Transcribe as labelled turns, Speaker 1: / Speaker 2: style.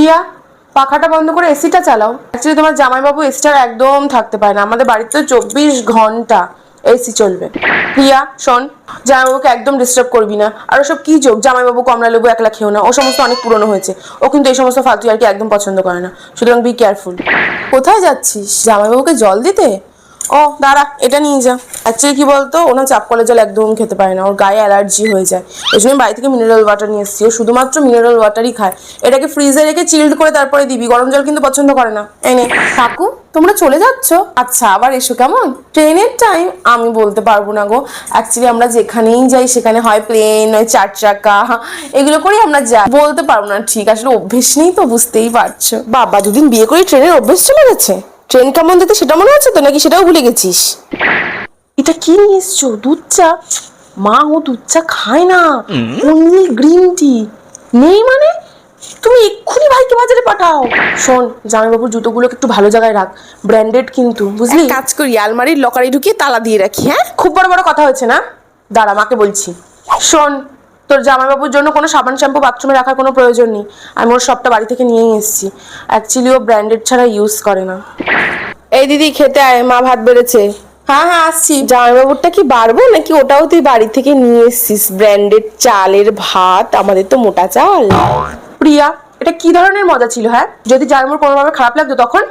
Speaker 1: প্রিয়া পাখাটা বন্ধ করে এসিটা চালাও। অ্যাকচুয়ালি তোমার জামাইবাবু এসিটা একদম থাকতে পারে না। আমাদের বাড়িতে চব্বিশ ঘণ্টা এসি চলবে। প্রিয়া, শোন, জামাইবাবুকে একদম ডিস্টার্ব করবি না। আর ওসব কি যোগ? জামাইবাবু কমলা লেবু একলা খেও না। ও সমস্ত অনেক পুরনো হয়েছে। ও কিন্তু এই সমস্ত ফালতু আর কি একদম পছন্দ করে না। সুতরাং বি কেয়ারফুল কোথায় যাচ্ছিস? জামাইবাবুকে জল দিতে? ও দাঁড়া এটা নিয়ে যা। অ্যাকচুয়ালি কি বলতো? ওনার চাপ কলের জল একদম খেতে পারে না। ওর গায়ে অ্যালার্জি হয়ে যায়। ওই জন্য বাড়ি থেকে মিনারেল ওয়াটার নিয়ে এসেছি। ও শুধুমাত্র মিনারেল ওয়াটারই খায়। এটাকে ফ্রিজে রেখে চিল্ড করে তারপরে দিবি। গরম জল কিন্তু পছন্দ করে না। এনে কাকু তোমরা চলে যাচ্ছ? আচ্ছা আবার এসো কেমন? ট্রেনের টাইম আমি বলতে পারব না গো। অ্যাকচুয়ালি আমরা যেখানেই যাই সেখানে হয় প্লেন নয় চার চাকা। এগুলো করেই আমরা যাই। বলতে পারব না। ঠিক আসলে অভ্যেস নেই তো বুঝতেই পারছ। বাবা দুদিন বিয়ে করে ট্রেনের অভ্যেস চলে গেছে? ট্রেন কেমন যেতে সেটা মনে হচ্ছে তো? নাকি সেটাও ভুলে গেছিস? এটা কি নিয়ে এসছো? দুধ চা? মা ও দুধ চা খায় না। Only green tea. নেই মানে? তুমি এক্ষুনি ভাইকে বাজারে পাঠাও। শোন জামাইবাবুর জুতোগুলোকে একটু ভালো জায়গায় রাখ। ব্র্যান্ডেড কিন্তু বুঝলি? কাজ করি আলমারির লকারে ঢুকিয়ে তালা দিয়ে রাখি হ্যাঁ? খুব বড় বড় কথা হয়েছে না? দাঁড়া মাকে বলছি। শোন তোর জামাইবাবুর জন্য কোনো সাবান শ্যাম্পু বাথরুমে রাখার কোনো প্রয়োজন নেই। আমি ওর সবটা বাড়ি থেকে নিয়েই এসেছি। অ্যাকচুয়ালি ও ব্র্যান্ডেড ছাড়া ইউজ করে না। এই দিদি খেতে আয় মা ভাত বেড়েছে। হ্যাঁ হ্যাঁ আসছি। জামাইবাবুরটা কি বাড়বো? নাকি ওটাও তুই বাড়ি থেকে নিয়ে এসছিস? ব্র্যান্ডেড চালের ভাত আমাদের তো মোটা চাল। প্রিয়া এটা কি ধরনের মজা ছিল হ্যাঁ? যদি জামাইবাবুর কোনোভাবে খারাপ লাগতো তখন?